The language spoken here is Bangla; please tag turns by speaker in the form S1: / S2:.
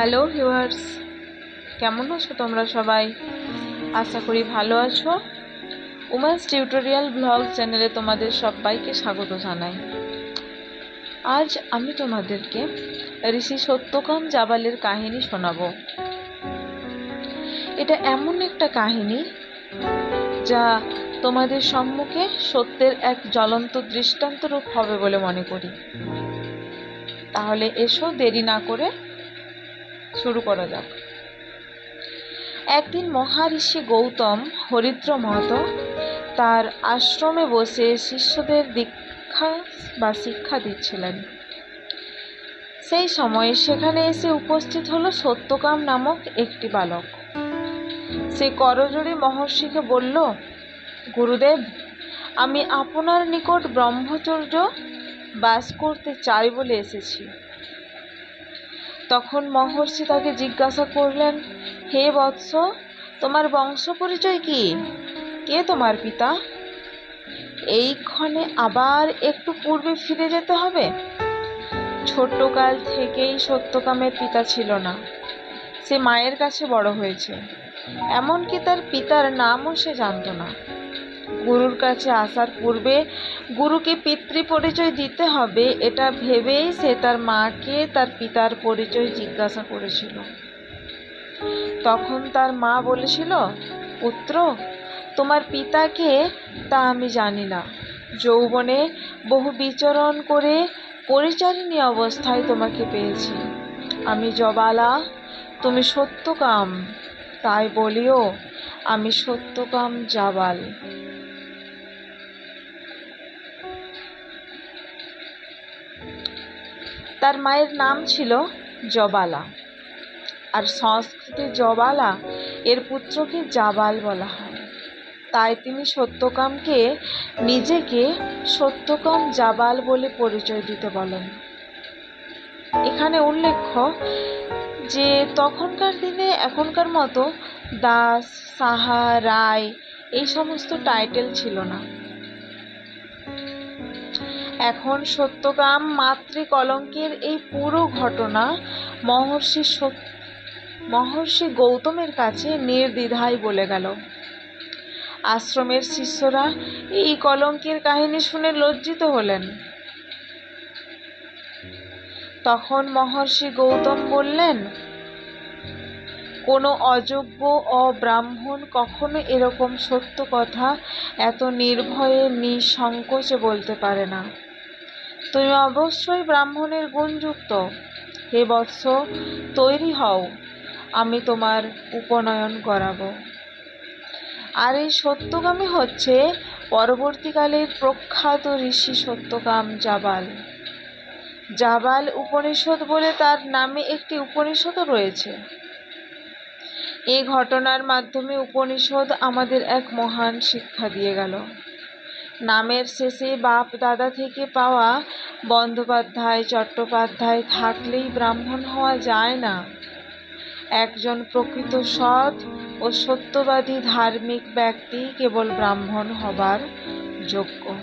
S1: হ্যালো ভিউয়ার্স কেমন আছো তোমরা সবাই? আশা করি ভালো আছো। উমেন্স টিউটোরিয়াল ব্লগ চ্যানেলে তোমাদের সবাইকে স্বাগত জানাই। আজ আমি তোমাদেরকে ঋষি সত্যকাম জাবালের কাহিনী শোনাব। এটা এমন একটা কাহিনী যা তোমাদের সম্মুখে সত্যের এক জ্বলন্ত দৃষ্টান্ত রূপ হবে বলে মনে করি। তাহলে এসো দেরি না করে শুরু করা যাক। একদিন মহারিষি গৌতম হরিদ্র মহত তার আশ্রমে বসে শিষ্যদের দীক্ষা বা শিক্ষা দিচ্ছিলেন। সেই সময় সেখানে এসে উপস্থিত হলো সত্যকাম নামক একটি বালক। সে করজোড়ে মহর্ষিকে বলল, গুরুদেব, আমি আপনার নিকট ব্রহ্মচর্য বাস করতে চাই বলে এসেছি। তখন মহর্ষি তাকে জিজ্ঞাসা করলেন, হে বৎস, তোমার বংশ পরিচয় কি? কে তোমার পিতা? এইক্ষণে আবার একটু পূর্বে ফিরে যেতে হবে? ছোট্টকাল থেকেই সত্যকামের পিতা ছিল না। সে মায়ের কাছে বড় হয়েছে। এমনকি তার পিতার নামও সে জানত না। গুরুর কাছে আসার পূর্বে গুরুকে পিতৃ পরিচয় দিতে হবে, এটা ভেবেই সে তার মাকে তার পিতার পরিচয় জিজ্ঞাসা করেছিল। তখন তার মা বলেছিল, পুত্র, তোমার পিতাকে তা আমি জানি না। যৌবনে বহু বিচরণ করে পরিচারিণী অবস্থায় তোমাকে পেয়েছি। আমি জবালা, তুমি সত্যকাম। তাই বলিও, আমি সত্যকাম জাবাল। তার মায়ের নাম ছিল জবালা। আর সংস্কৃতে জবালা এর পুত্রকে জাবাল বলা হয়। তাই তিনি সত্যকামকে নিজেকে সত্যকাম জাবাল বলে পরিচয় দিতে বলেন। এখানে উল্লেখ্য যে তখনকার দিনে এখনকার মতো দাস, সাহা, রায় এই সমস্ত টাইটেল ছিল না। এখন সত্যকাম মাতৃকলঙ্কের এই পুরো ঘটনা মহর্ষি মহর্ষি গৌতমের কাছে নির্দ্বিধায় বলে গেল। আশ্রমের শিষ্যরা এই কলঙ্কের কাহিনী শুনে লজ্জিত হলেন। তখন মহর্ষি গৌতম বললেন, কোনো অযোগ্য অব্রাহ্মণ কখনো এরকম সত্য কথা এত নির্ভয়ে নিঃসংকোচে বলতে পারে না। তুমি অবশ্যই ব্রাহ্মণের গুণযুক্ত। হে বৎস, তৈরি হও, আমি তোমার উপনয়ন করাবো। আর এই সত্যকামী হচ্ছে পরবর্তীকালের প্রখ্যাত ঋষি সত্যকাম জাবাল। জাবাল উপনিষদ বলে তার নামে একটি উপনিষদও রয়েছে। এই ঘটনার মাধ্যমে উপনিষদ আমাদের এক মহান শিক্ষা দিয়ে গেল। নামের শেষে বাপ দাদা থেকে পাওয়া বন্দ্যোপাধ্যায় চট্টোপাধ্যায় থাকলেই ব্রাহ্মণ হওয়া যায় না। একজন প্রকৃত সৎ ও সত্যবাদী ধার্মিক ব্যক্তি কেবল ব্রাহ্মণ হবার যোগ্য।